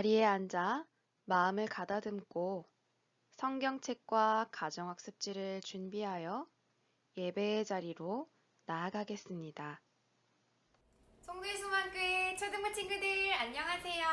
자리에 앉아 마음을 가다듬고 성경책과 가정학습지를 준비하여 예배의 자리로 나아가겠습니다. 송도의 수만교회 초등부 친구들 안녕하세요.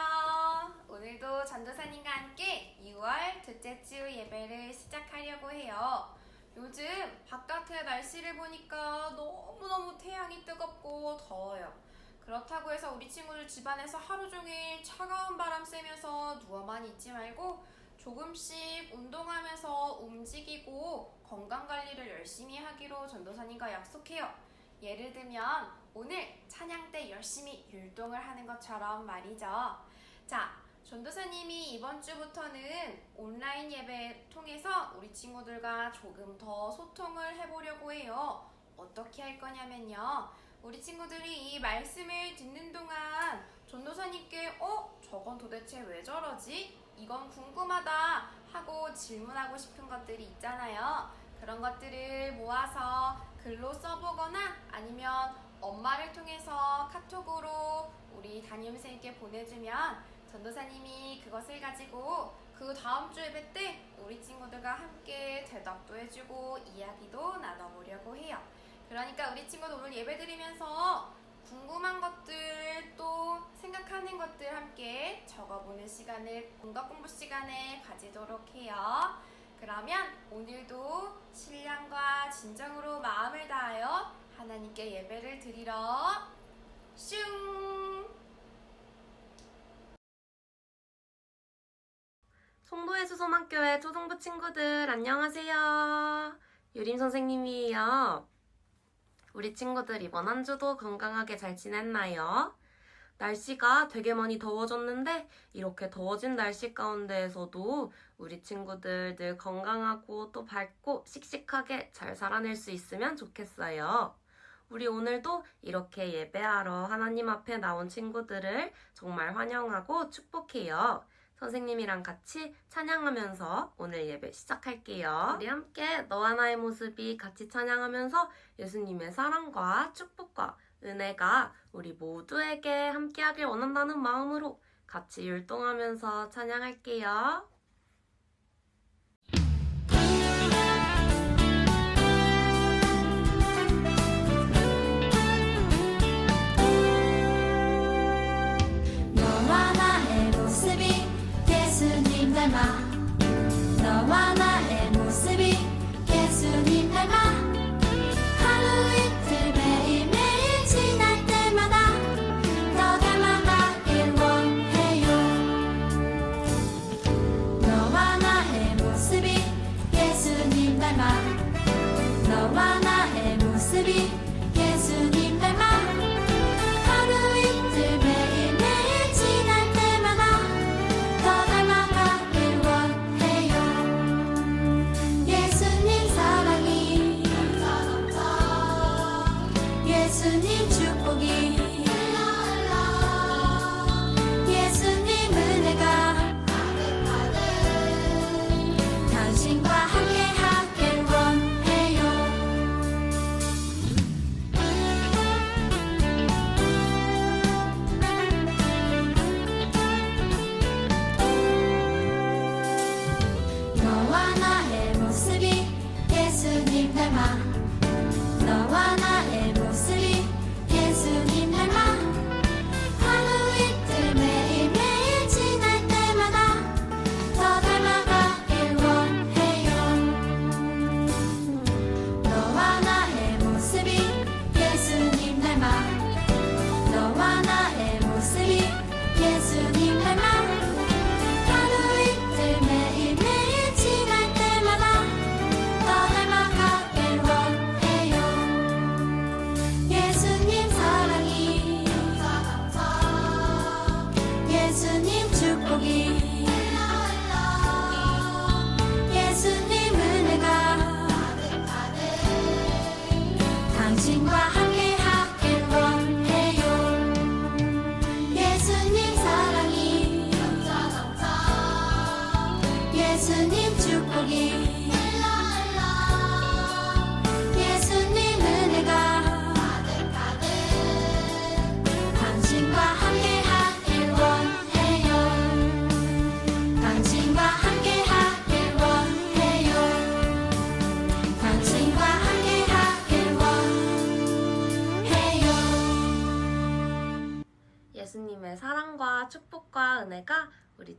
오늘도 전도사님과 함께 6월 둘째 주 예배를 시작하려고 해요. 요즘 바깥의 날씨를 보니까 너무너무 태양이 뜨겁고 더워요. 그렇다고 해서 우리 친구들 집안에서 하루 종일 차가운 바람 쐬면서 누워만 있지 말고 조금씩 운동하면서 움직이고 건강 관리를 열심히 하기로 전도사님과 약속해요. 예를 들면 오늘 찬양 때 열심히 율동을 하는 것처럼 말이죠. 자, 전도사님이 이번 주부터는 온라인 예배 통해서 우리 친구들과 조금 더 소통을 해보려고 해요. 어떻게 할 거냐면요. 우리 친구들이 이 말씀을 듣는 동안 전도사님께 어? 저건 도대체 왜 저러지? 이건 궁금하다 하고 질문하고 싶은 것들이 있잖아요. 그런 것들을 모아서 글로 써보거나 아니면 엄마를 통해서 카톡으로 우리 담임선생님께 보내주면 전도사님이 그것을 가지고 그 다음 주 예배 때 우리 친구들과 함께 대답도 해주고 이야기도 나눠보려고 해요. 그러니까 우리 친구들 오늘 예배 드리면서 궁금한 것들 또 생각하는 것들 함께 적어보는 시간을 공각 공부 시간에 가지도록 해요. 그러면 오늘도 신랑과 진정으로 마음을 다하여 하나님께 예배를 드리러 슝! 송도의 수소만교회 초등부 친구들 안녕하세요. 유림 선생님이에요. 우리 친구들 이번 한 주도 건강하게 잘 지냈나요? 날씨가 되게 많이 더워졌는데 이렇게 더워진 날씨 가운데에서도 우리 친구들 늘 건강하고 또 밝고 씩씩하게 잘 살아낼 수 있으면 좋겠어요. 우리 오늘도 이렇게 예배하러 하나님 앞에 나온 친구들을 정말 환영하고 축복해요. 선생님이랑 같이 찬양하면서 오늘 예배 시작할게요. 우리 함께 너와 나의 모습이 같이 찬양하면서 예수님의 사랑과 축복과 은혜가 우리 모두에게 함께하길 원한다는 마음으로 같이 율동하면서 찬양할게요. 예수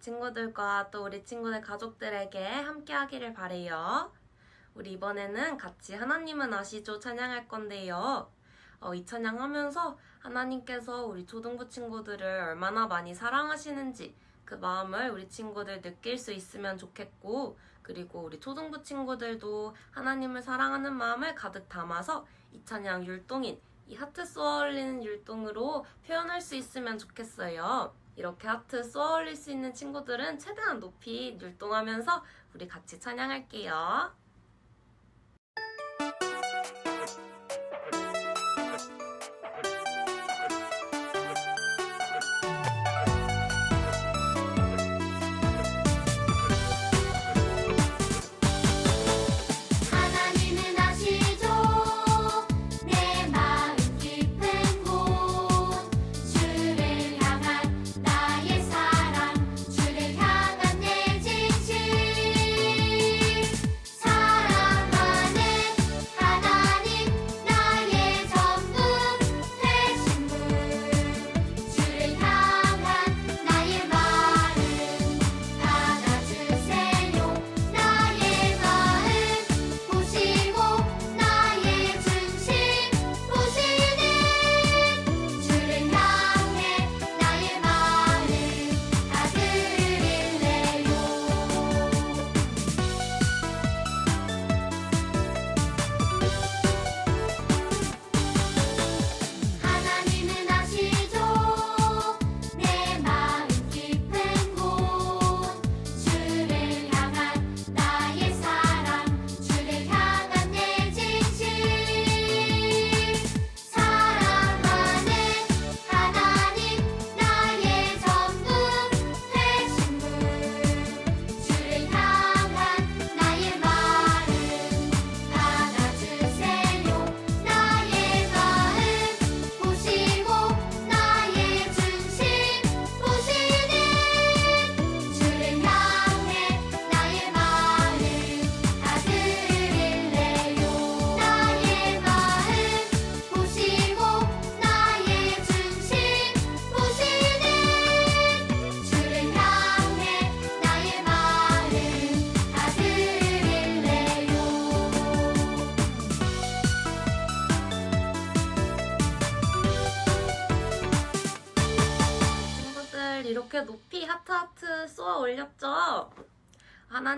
친구들과 또 우리 친구들 가족들에게 함께 하기를 바래요. 우리 이번에는 같이 하나님은 아시죠 찬양할 건데요. 어, 이 찬양 하면서 하나님께서 우리 초등부 친구들을 얼마나 많이 사랑하시는지 그 마음을 우리 친구들 느낄 수 있으면 좋겠고 그리고 우리 초등부 친구들도 하나님을 사랑하는 마음을 가득 담아서 이 찬양 율동인 이 하트 쏘아올리는 율동으로 표현할 수 있으면 좋겠어요. 이렇게 하트 쏘아 올릴 수 있는 친구들은 최대한 높이 율동하면서 우리 같이 찬양할게요.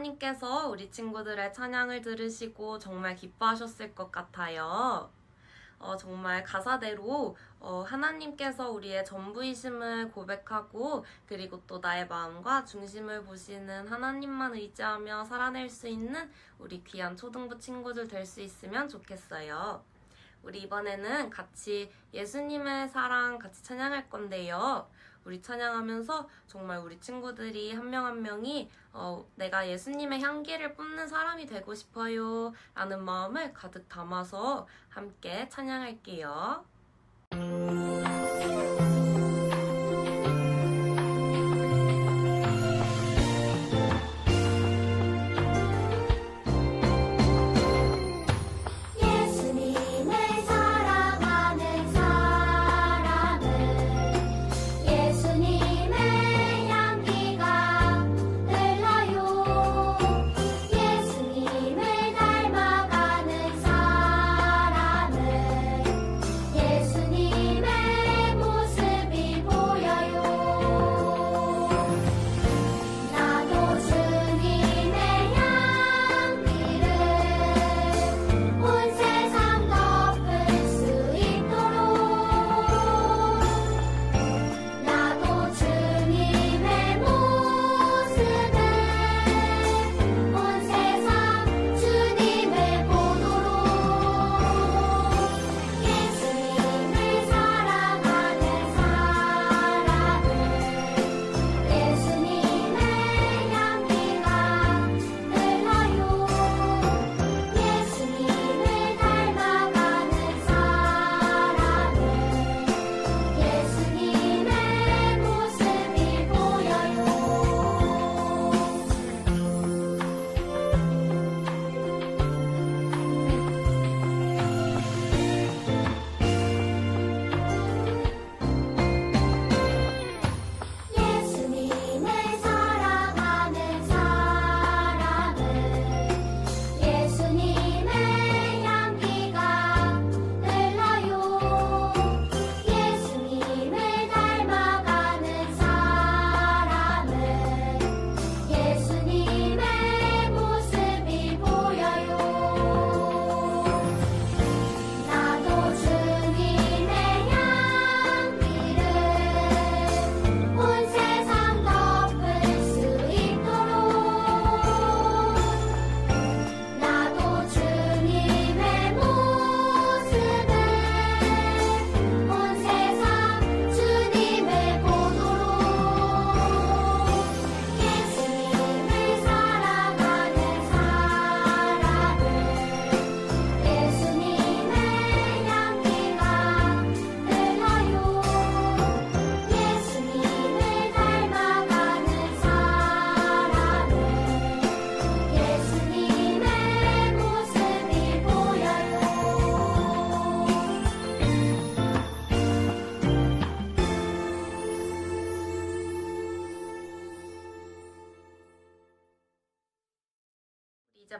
하나님께서 우리 친구들의 찬양을 들으시고 정말 기뻐하셨을 것 같아요. 어, 정말 가사대로 어, 하나님께서 우리의 전부이심을 고백하고 그리고 또 나의 마음과 중심을 보시는 하나님만 의지하며 살아낼 수 있는 우리 귀한 초등부 친구들 될 수 있으면 좋겠어요. 우리 이번에는 같이 예수님의 사랑 같이 찬양할 건데요. 우리 찬양하면서 정말 우리 친구들이 한명한 명이 어, 내가 예수님의 향기를 뿜는 사람이 되고 싶어요 라는 마음을 가득 담아서 함께 찬양할게요.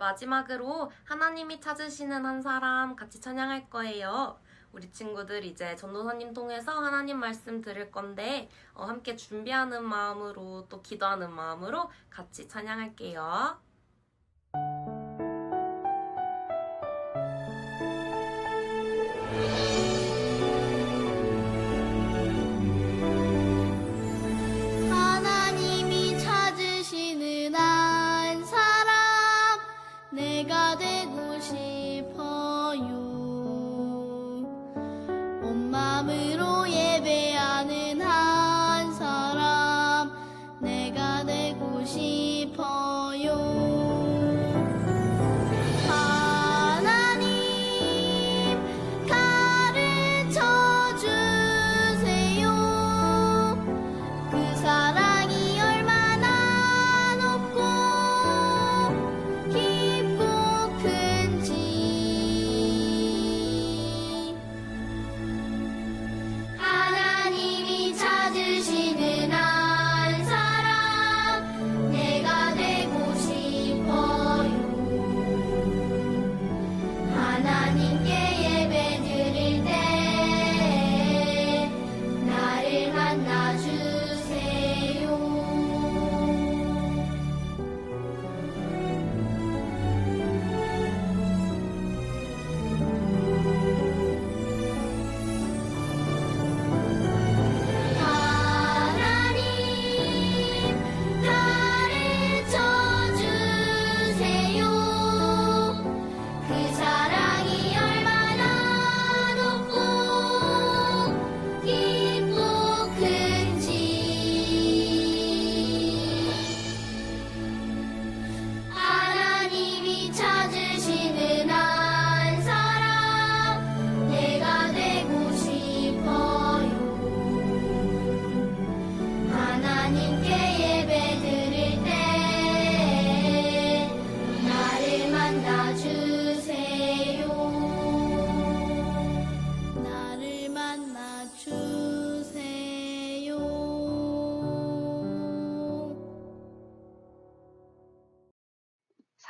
마지막으로 하나님이 찾으시는 한 사람 같이 찬양할 거예요. 우리 친구들 이제 전도사님 통해서 하나님 말씀 들을 건데 어, 함께 준비하는 마음으로 또 기도하는 마음으로 같이 찬양할게요.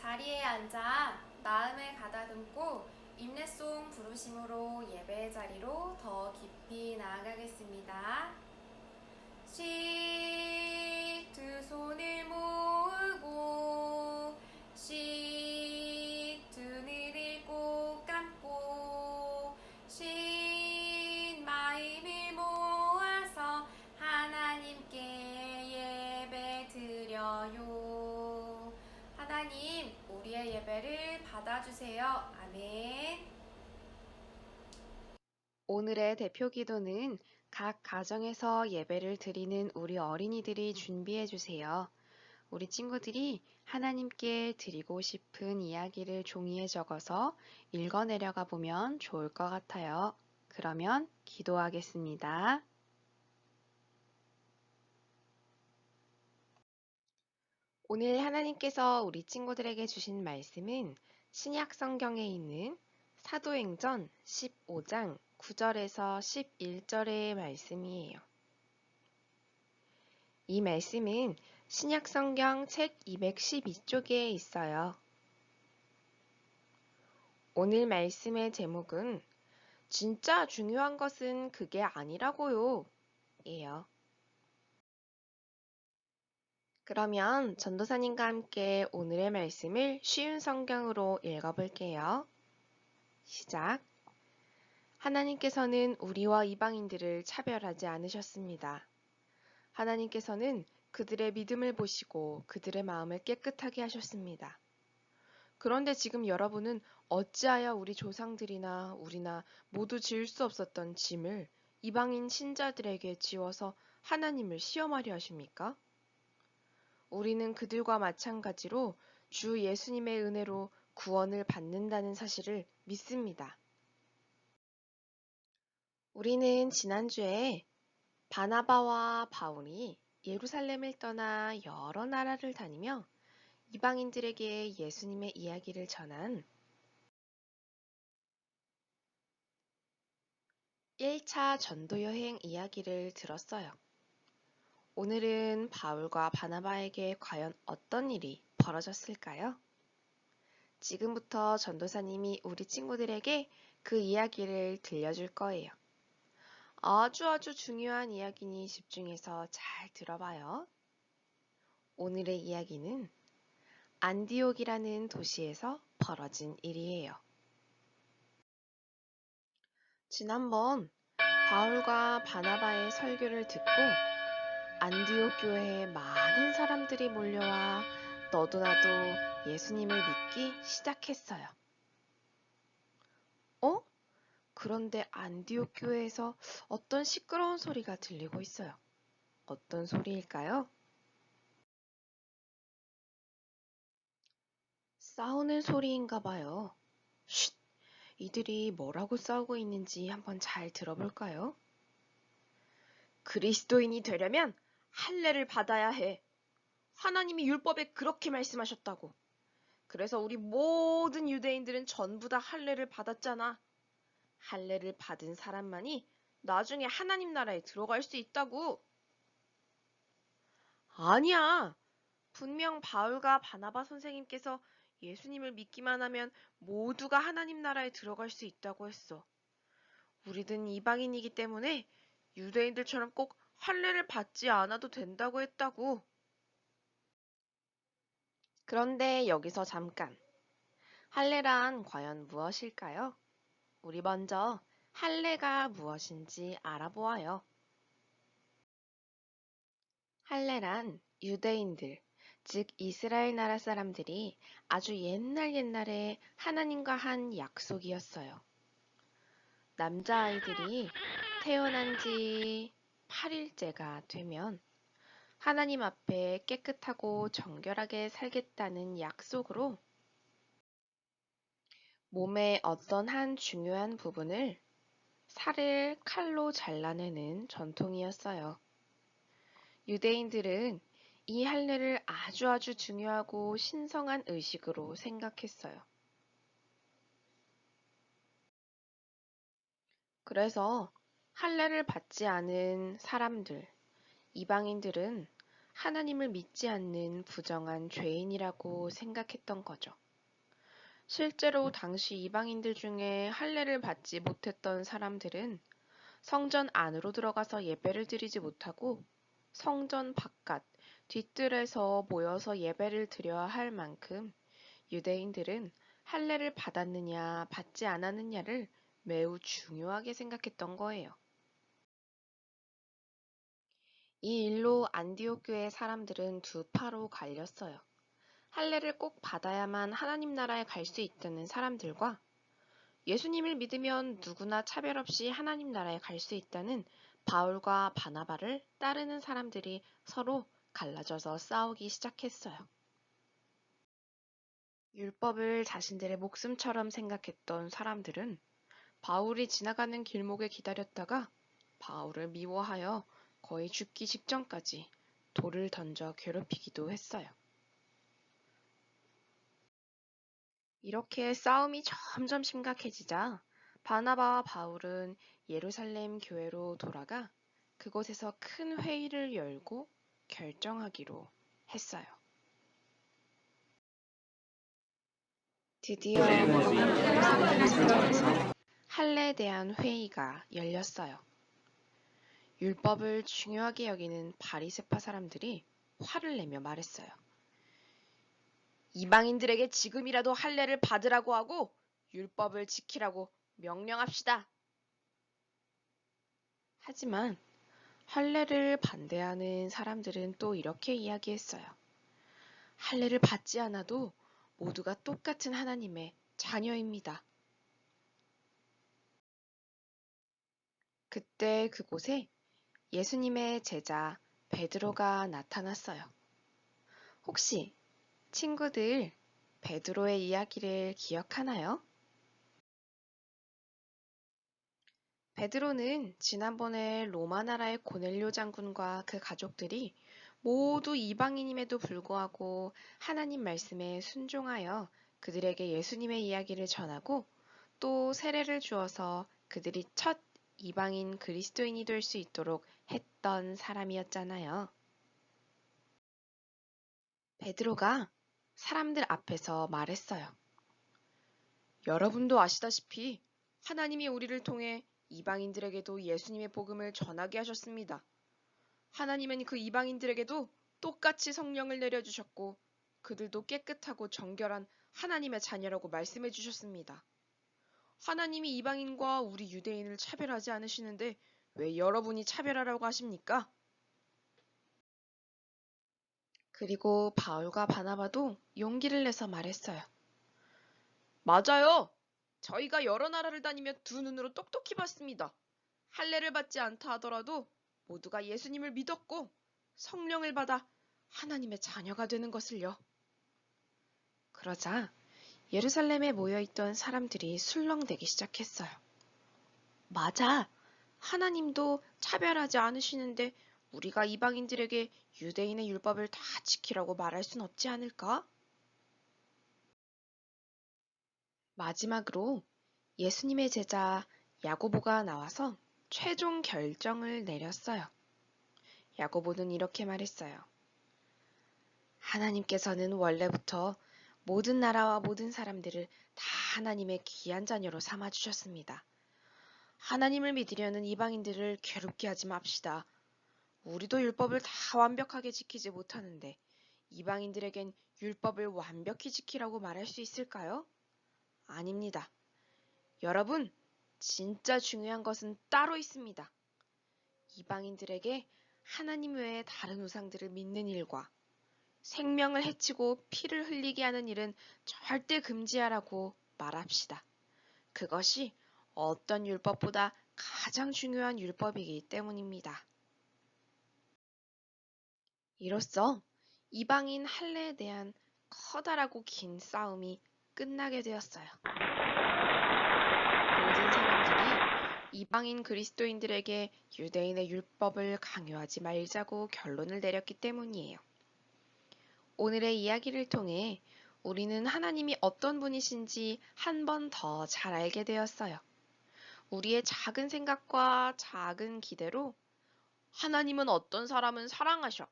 자리에 앉아 마음을 가다듬고 인내송 부르심으로 예배의 자리로 더 깊이 나아가겠습니다. 씩두 손을 모으고 씩 예배를 받아주세요. 아멘. 오늘의 대표 기도는 각 가정에서 예배를 드리는 우리 어린이들이 준비해 주세요. 우리 친구들이 하나님께 드리고 싶은 이야기를 종이에 적어서 읽어 내려가 보면 좋을 것 같아요. 그러면 기도하겠습니다. 오늘 하나님께서 우리 친구들에게 주신 말씀은 신약 성경에 있는 사도행전 15장 9절에서 11절의 말씀이에요. 이 말씀은 신약 성경 책 212쪽에 있어요. 오늘 말씀의 제목은 진짜 중요한 것은 그게 아니라고요. 예요. 그러면 전도사님과 함께 오늘의 말씀을 쉬운 성경으로 읽어볼게요. 시작. 하나님께서는 우리와 이방인들을 차별하지 않으셨습니다. 하나님께서는 그들의 믿음을 보시고 그들의 마음을 깨끗하게 하셨습니다. 그런데 지금 여러분은 어찌하여 우리 조상들이나 우리나 모두 지을 수 없었던 짐을 이방인 신자들에게 지워서 하나님을 시험하려 하십니까? 우리는 그들과 마찬가지로 주 예수님의 은혜로 구원을 받는다는 사실을 믿습니다. 우리는 지난주에 바나바와 바울이 예루살렘을 떠나 여러 나라를 다니며 이방인들에게 예수님의 이야기를 전한 1차 전도 여행 이야기를 들었어요. 오늘은 바울과 바나바에게 과연 어떤 일이 벌어졌을까요? 지금부터 전도사님이 우리 친구들에게 그 이야기를 들려줄 거예요. 아주 아주 중요한 이야기니 집중해서 잘 들어봐요. 오늘의 이야기는 안디옥이라는 도시에서 벌어진 일이에요. 지난번 바울과 바나바의 설교를 듣고 안디옥 교회에 많은 사람들이 몰려와 너도 나도 예수님을 믿기 시작했어요. 어? 그런데 안디옥 교회에서 어떤 시끄러운 소리가 들리고 있어요. 어떤 소리일까요? 싸우는 소리인가 봐요. 쉿! 이들이 뭐라고 싸우고 있는지 한번 잘 들어볼까요? 그리스도인이 되려면 할례를 받아야 해. 하나님이 율법에 그렇게 말씀하셨다고. 그래서 우리 모든 유대인들은 전부 다 할례를 받았잖아. 할례를 받은 사람만이 나중에 하나님 나라에 들어갈 수 있다고. 아니야. 분명 바울과 바나바 선생님께서 예수님을 믿기만 하면 모두가 하나님 나라에 들어갈 수 있다고 했어. 우리는 이방인이기 때문에 유대인들처럼 꼭 할례를 받지 않아도 된다고 했다고. 그런데 여기서 잠깐. 할례란 과연 무엇일까요? 우리 먼저 할례가 무엇인지 알아보아요. 할례란 유대인들, 즉 이스라엘 나라 사람들이 아주 옛날 옛날에 하나님과 한 약속이었어요. 남자아이들이 태어난 지 8일째가 되면 하나님 앞에 깨끗하고 정결하게 살겠다는 약속으로 몸의 어떤 한 중요한 부분을 살을 칼로 잘라내는 전통이었어요. 유대인들은 이 할례를 아주 아주 중요하고 신성한 의식으로 생각했어요. 그래서 할례를 받지 않은 사람들, 이방인들은 하나님을 믿지 않는 부정한 죄인이라고 생각했던 거죠. 실제로 당시 이방인들 중에 할례를 받지 못했던 사람들은 성전 안으로 들어가서 예배를 드리지 못하고 성전 바깥 뒷뜰에서 모여서 예배를 드려야 할 만큼 유대인들은 할례를 받았느냐 받지 않았느냐를 매우 중요하게 생각했던 거예요. 이 일로 안디옥 교회 사람들은 두 파로 갈렸어요. 할례를 꼭 받아야만 하나님 나라에 갈 수 있다는 사람들과 예수님을 믿으면 누구나 차별 없이 하나님 나라에 갈 수 있다는 바울과 바나바를 따르는 사람들이 서로 갈라져서 싸우기 시작했어요. 율법을 자신들의 목숨처럼 생각했던 사람들은 바울이 지나가는 길목에 기다렸다가 바울을 미워하여 거의 죽기 직전까지 돌을 던져 괴롭히기도 했어요. 이렇게 싸움이 점점 심각해지자 바나바와 바울은 예루살렘 교회로 돌아가 그곳에서 큰 회의를 열고 결정하기로 했어요. 드디어 할례에 대한 회의가 열렸어요. 율법을 중요하게 여기는 바리새파 사람들이 화를 내며 말했어요. 이방인들에게 지금이라도 할례를 받으라고 하고 율법을 지키라고 명령합시다. 하지만 할례를 반대하는 사람들은 또 이렇게 이야기했어요. 할례를 받지 않아도 모두가 똑같은 하나님의 자녀입니다. 그때 그곳에 예수님의 제자 베드로가 나타났어요. 혹시 친구들 베드로의 이야기를 기억하나요? 베드로는 지난번에 로마 나라의 고넬료 장군과 그 가족들이 모두 이방인임에도 불구하고 하나님 말씀에 순종하여 그들에게 예수님의 이야기를 전하고 또 세례를 주어서 그들이 첫 이방인 그리스도인이 될 수 있도록 했던 사람이었잖아요. 베드로가 사람들 앞에서 말했어요. 여러분도 아시다시피 하나님이 우리를 통해 이방인들에게도 예수님의 복음을 전하게 하셨습니다. 하나님은 그 이방인들에게도 똑같이 성령을 내려주셨고 그들도 깨끗하고 정결한 하나님의 자녀라고 말씀해 주셨습니다. 하나님이 이방인과 우리 유대인을 차별하지 않으시는데 왜 여러분이 차별하라고 하십니까? 그리고 바울과 바나바도 용기를 내서 말했어요. 맞아요. 저희가 여러 나라를 다니며 두 눈으로 똑똑히 봤습니다. 할례를 받지 않다 하더라도 모두가 예수님을 믿었고 성령을 받아 하나님의 자녀가 되는 것을요. 그러자 예루살렘에 모여있던 사람들이 술렁대기 시작했어요. 맞아. 하나님도 차별하지 않으시는데 우리가 이방인들에게 유대인의 율법을 다 지키라고 말할 순 없지 않을까? 마지막으로 예수님의 제자 야고보가 나와서 최종 결정을 내렸어요. 야고보는 이렇게 말했어요. 하나님께서는 원래부터 모든 나라와 모든 사람들을 다 하나님의 귀한 자녀로 삼아 주셨습니다. 하나님을 믿으려는 이방인들을 괴롭게 하지 맙시다. 우리도 율법을 다 완벽하게 지키지 못하는데 이방인들에겐 율법을 완벽히 지키라고 말할 수 있을까요? 아닙니다. 여러분, 진짜 중요한 것은 따로 있습니다. 이방인들에게 하나님 외에 다른 우상들을 믿는 일과 생명을 해치고 피를 흘리게 하는 일은 절대 금지하라고 말합시다. 그것이 어떤 율법보다 가장 중요한 율법이기 때문입니다. 이로써 이방인 할례에 대한 커다랗고 긴 싸움이 끝나게 되었어요. 모든 사람들이 이방인 그리스도인들에게 유대인의 율법을 강요하지 말자고 결론을 내렸기 때문이에요. 오늘의 이야기를 통해 우리는 하나님이 어떤 분이신지 한 번 더 잘 알게 되었어요. 우리의 작은 생각과 작은 기대로 하나님은 어떤 사람은 사랑하셔.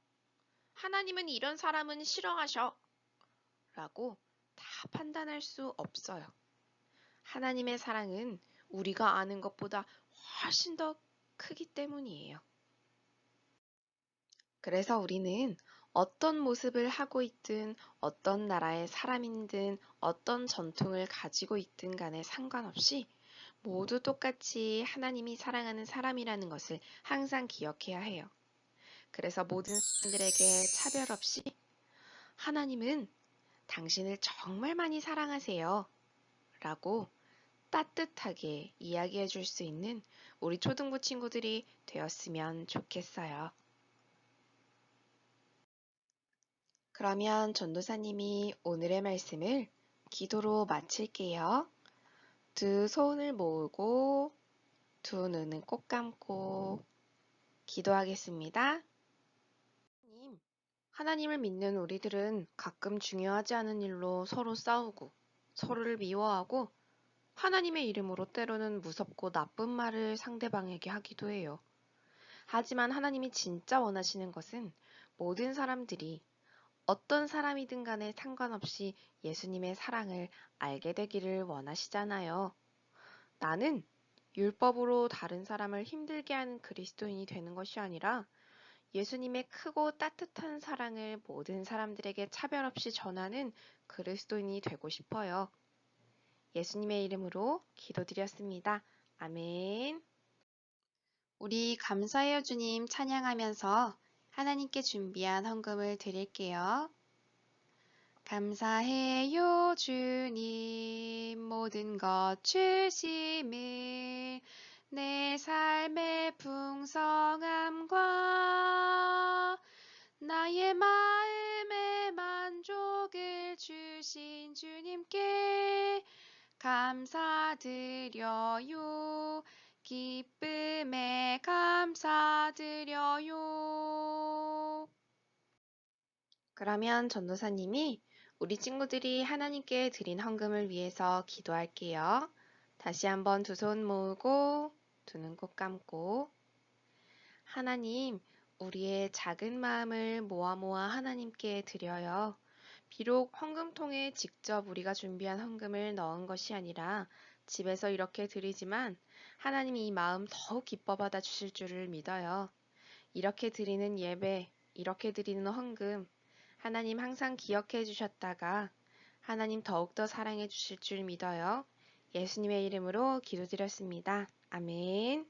하나님은 이런 사람은 싫어하셔. 라고 다 판단할 수 없어요. 하나님의 사랑은 우리가 아는 것보다 훨씬 더 크기 때문이에요. 그래서 우리는 어떤 모습을 하고 있든 어떤 나라의 사람이든 어떤 전통을 가지고 있든 간에 상관없이 모두 똑같이 하나님이 사랑하는 사람이라는 것을 항상 기억해야 해요. 그래서 모든 사람들에게 차별 없이 하나님은 당신을 정말 많이 사랑하세요. 라고 따뜻하게 이야기해 줄 수 있는 우리 초등부 친구들이 되었으면 좋겠어요. 그러면 전도사님이 오늘의 말씀을 기도로 마칠게요. 두 손을 모으고 두 눈은 꼭 감고 기도하겠습니다. 하나님, 하나님을 믿는 우리들은 가끔 중요하지 않은 일로 서로 싸우고 서로를 미워하고 하나님의 이름으로 때로는 무섭고 나쁜 말을 상대방에게 하기도 해요. 하지만 하나님이 진짜 원하시는 것은 모든 사람들이 어떤 사람이든 간에 상관없이 예수님의 사랑을 알게 되기를 원하시잖아요. 나는 율법으로 다른 사람을 힘들게 하는 그리스도인이 되는 것이 아니라 예수님의 크고 따뜻한 사랑을 모든 사람들에게 차별 없이 전하는 그리스도인이 되고 싶어요. 예수님의 이름으로 기도드렸습니다. 아멘. 우리 감사해요 주님 찬양하면서 하나님께 준비한 헌금을 드릴게요. 감사해요 주님 모든 것 주심을 내 삶의 풍성함과 나의 마음의 만족을 주신 주님께 감사드려요. 기쁨에 감사드려요. 그러면 전도사님이 우리 친구들이 하나님께 드린 헌금을 위해서 기도할게요. 다시 한번 두 손 모으고 두 눈 꼭 감고 하나님, 우리의 작은 마음을 모아 모아 하나님께 드려요. 비록 헌금통에 직접 우리가 준비한 헌금을 넣은 것이 아니라 집에서 이렇게 드리지만 하나님이 이 마음 더욱 기뻐 받아 주실 줄을 믿어요. 이렇게 드리는 예배, 이렇게 드리는 헌금, 하나님 항상 기억해 주셨다가 하나님 더욱더 사랑해 주실 줄 믿어요. 예수님의 이름으로 기도드렸습니다. 아멘.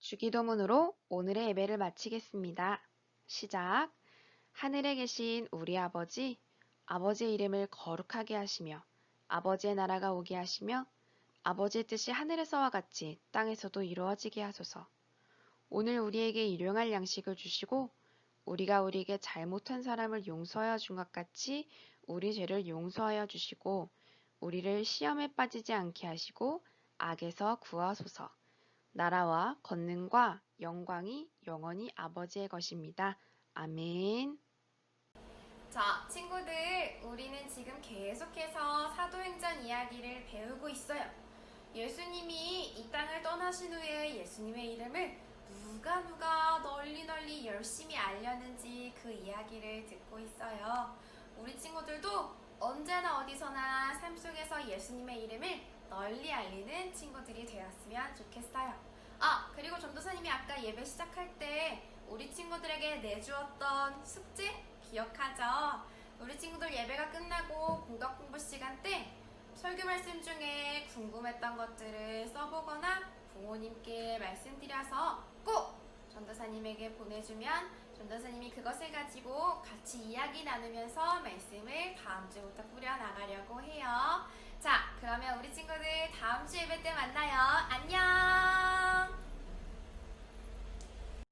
주기도문으로 오늘의 예배를 마치겠습니다. 시작. 하늘에 계신 우리 아버지, 아버지의 이름을 거룩하게 하시며 아버지의 나라가 오게 하시며 아버지의 뜻이 하늘에서와 같이 땅에서도 이루어지게 하소서. 오늘 우리에게 일용할 양식을 주시고 우리가 우리에게 잘못한 사람을 용서하여 준 것 같이 우리 죄를 용서하여 주시고 우리를 시험에 빠지지 않게 하시고 악에서 구하소서. 나라와 권능과 영광이 영원히 아버지의 것입니다. 아멘. 자, 친구들, 우리는 지금 계속해서 사도행전 이야기를 배우고 있어요. 예수님이 이 땅을 떠나신 후에 예수님의 이름을 누가 누가 널리 널리 열심히 알렸는지 그 이야기를 듣고 있어요. 우리 친구들도 언제나 어디서나 삶 속에서 예수님의 이름을 널리 알리는 친구들이 되었으면 좋겠어요. 아, 그리고 전도사님이 아까 예배 시작할 때 우리 친구들에게 내주었던 숙제 기억하죠? 우리 친구들 예배가 끝나고 공덕 공부 시간 때 설교 말씀 중에 궁금했던 것들을 써보거나 부모님께 말씀드려서 꼭 전도사님에게 보내주면 전도사님이 그것을 가지고 같이 이야기 나누면서 말씀을 다음 주부터 꾸려나가려고 해요. 자, 그러면 우리 친구들 다음 주 예배 때 만나요. 안녕!